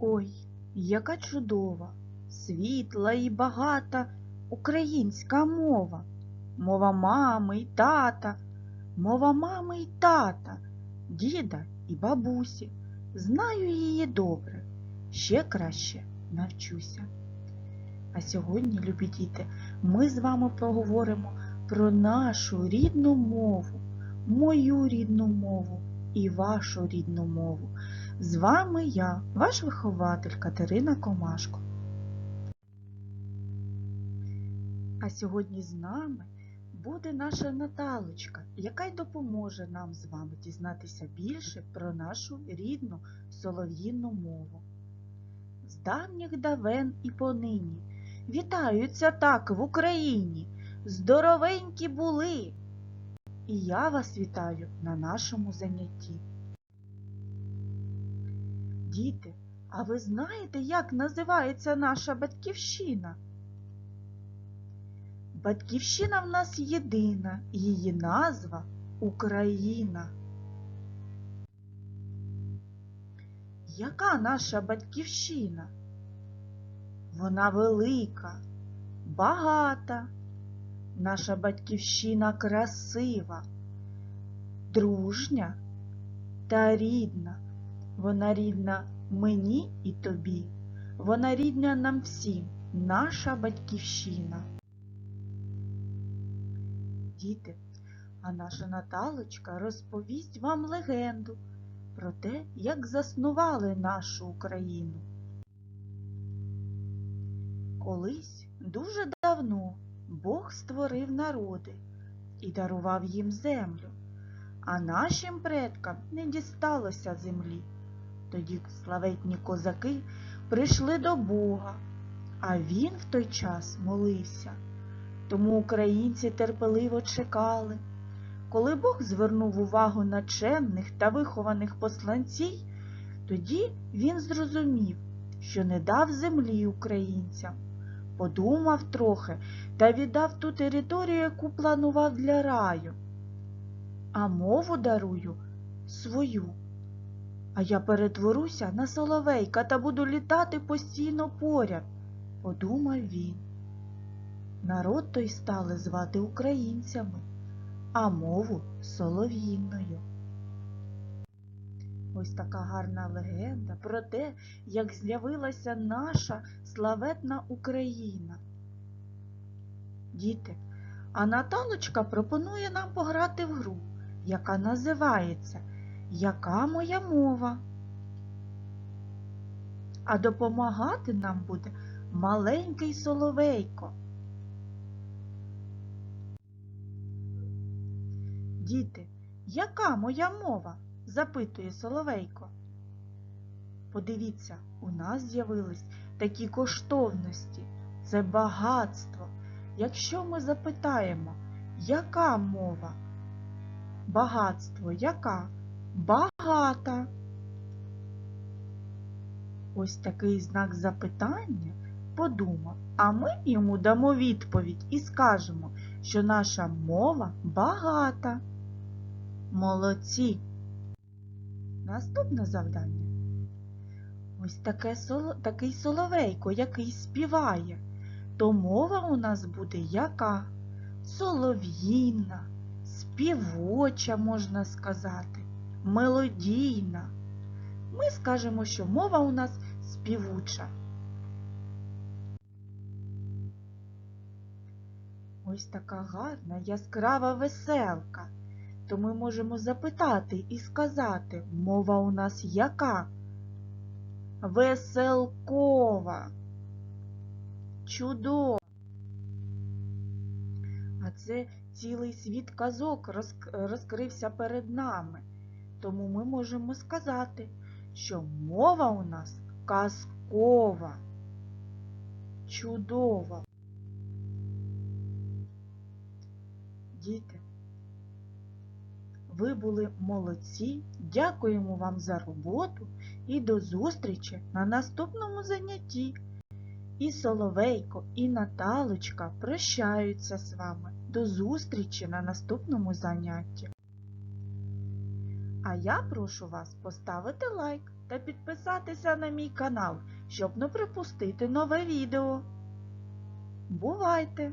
Ой, яка чудова, світла і багата українська мова, мова мами й тата, мова мами й тата, діда і бабусі. Знаю її добре, ще краще навчуся. А сьогодні, любі діти, ми з вами поговоримо про нашу рідну мову, мою рідну мову і вашу рідну мову. З вами я, ваш вихователь Катерина Комашко. А сьогодні з нами буде наша Наталочка, яка й допоможе нам з вами дізнатися більше про нашу рідну солов'їну мову. З давніх давен і понині вітаються так в Україні, здоровенькі були. І я вас вітаю на нашому занятті. Діти, а ви знаєте, як називається наша батьківщина? Батьківщина в нас єдина, її назва Україна. Яка наша батьківщина? Вона велика, багата. Наша батьківщина красива, дружня та рідна. Вона рідна мені і тобі. Вона рідна нам всім, наша батьківщина. Діти, а наша Наталочка розповість вам легенду про те, як заснували нашу Україну. Колись дуже давно Бог створив народи і дарував їм землю, а нашим предкам не дісталося землі. Тоді славетні козаки прийшли до Бога, а він в той час молився. Тому українці терпеливо чекали. Коли Бог звернув увагу на чемних та вихованих посланців, тоді він зрозумів, що не дав землі українцям. Подумав трохи та віддав ту територію, яку планував для раю. А мову дарую свою. А я перетворуся на соловейка та буду літати постійно поряд, подумав він. Народ той стали звати українцями, а мову солов'їною. Ось така гарна легенда про те, як з'явилася наша славетна Україна. Діти, а Наталочка пропонує нам пограти в гру, яка називається Яка моя мова? А допомагати нам буде маленький соловейко. Діти, яка моя мова? запитує Соловейко. Подивіться, у нас з'явились такі коштовності, це багатство. Якщо ми запитаємо, яка мова? Багатство яка? Багата. Ось такий знак запитання подумав, а ми йому дамо відповідь і скажемо, що наша мова багата. Молодці! Наступне завдання. Ось таке такий соловейко, який співає. То мова у нас буде яка? Солов'їна, співоча, можна сказати, мелодійна. Ми скажемо, що мова у нас співуча. Ось така гарна, яскрава веселка. То ми можемо запитати і сказати, мова у нас яка? Веселкова. Чудова. А це цілий світ казок розкрився перед нами. Тому ми можемо сказати, що мова у нас казкова, чудова. Діти, ви були молодці, дякуємо вам за роботу і до зустрічі на наступному занятті. І Соловейко, і Наталочка прощаються з вами. До зустрічі на наступному занятті. Я прошу вас поставити лайк та підписатися на мій канал, щоб не пропустити нове відео. Бувайте!